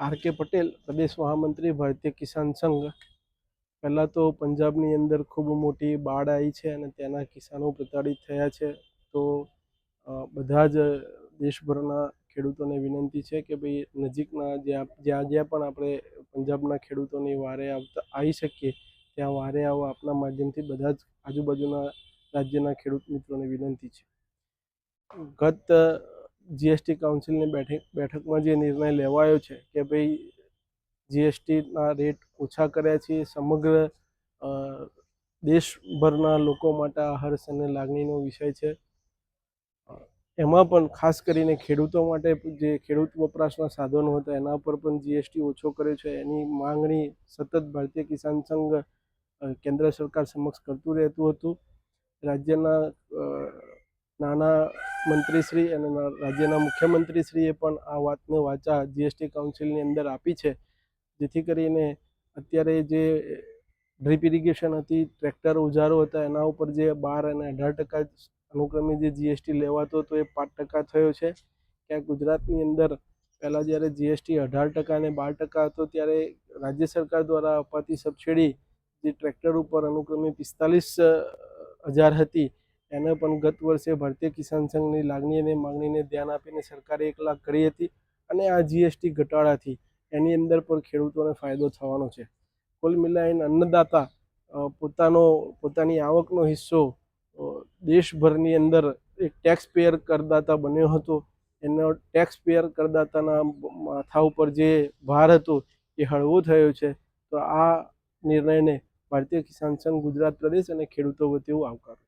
R K Patel, પ્રદેશ મહામંત્રી, ભારતીય કિસાન સંઘ. પહેલાં તો પંજાબની અંદર ખૂબ મોટી બાઢ આવી છે અને ત્યાંના કિસાનો પ્રતાડિત થયા છે. તો બધા જ દેશભરના ખેડૂતોને વિનંતી છે કે ભાઈ, નજીકના જ્યાં જ્યાં જ્યાં પણ આપણે પંજાબના ખેડૂતોની વારે આવતા, આવી શકીએ, ત્યાં વારે આવો આપના માધ્યમથી બધા જ આજુબાજુના રાજ્યના ખેડૂત મિત્રોને વિનંતી છે. ગત જીએસટી કાઉન્સિલની બેઠક બેઠકમાં જે નિર્ણય લેવાયો છે કે ભાઈ જીએસટીના રેટ ઓછા કર્યા છે, સમગ્ર દેશભરના લોકો માટે આ હર્ષ અને લાગણીનો વિષય છે. એમાં પણ ખાસ કરીને ખેડૂતો માટે જે ખેડૂત વપરાશના સાધનો હતા, એના પર પણ જીએસટી ઓછો કર્યો છે. એની માંગણી સતત ભારતીય કિસાન સંઘ કેન્દ્ર સરકાર સમક્ષ કરતું રહેતું હતું. રાજ્યના નાના મંત્રીશ્રી અને રાજ્યના મુખ્યમંત્રીશ્રીએ પણ આ વાતને વાચા જીએસટી કાઉન્સિલની અંદર આપી છે. જેથી કરીને અત્યારે જે ડ્રીપ ઇરિગેશન હતી, ટ્રેક્ટર ઉજારો હતા, એના ઉપર જે બાર અને અઢાર ટકા અનુક્રમે જે જીએસટી લેવાતો હતો, એ પાંચ ટકા થયો છે. ક્યાંક ગુજરાતની અંદર પહેલાં જ્યારે જીએસટી અઢાર ટકા અને બાર ટકા હતો, ત્યારે રાજ્ય સરકાર દ્વારા અપાતી સબસિડી જે ટ્રેક્ટર ઉપર અનુક્રમે પિસ્તાલીસ હજાર હતી એને પણ ગત વર્ષે ભારતીય કિસાન સંઘની લાગણી અને માગણીને ધ્યાન આપીને સરકારે એક લાખ કરી હતી અને આ જીએસટી ઘટાડાથી એની અંદર પણ ખેડૂતોને ફાયદો થવાનો છે. કુલ મિલાઈને અન્નદાતા પોતાનો, પોતાની આવકનો હિસ્સો દેશભરની અંદર એક ટેક્સ પેયર કરદાતા બન્યો હતો. એનો ટેક્સ પેયર કરદાતાના માથા ઉપર જે ભાર હતો એ હળવો થયો છે. તો આ નિર્ણયને ભારતીય કિસાન સંઘ ગુજરાત પ્રદેશ અને ખેડૂતો વતી આવકારું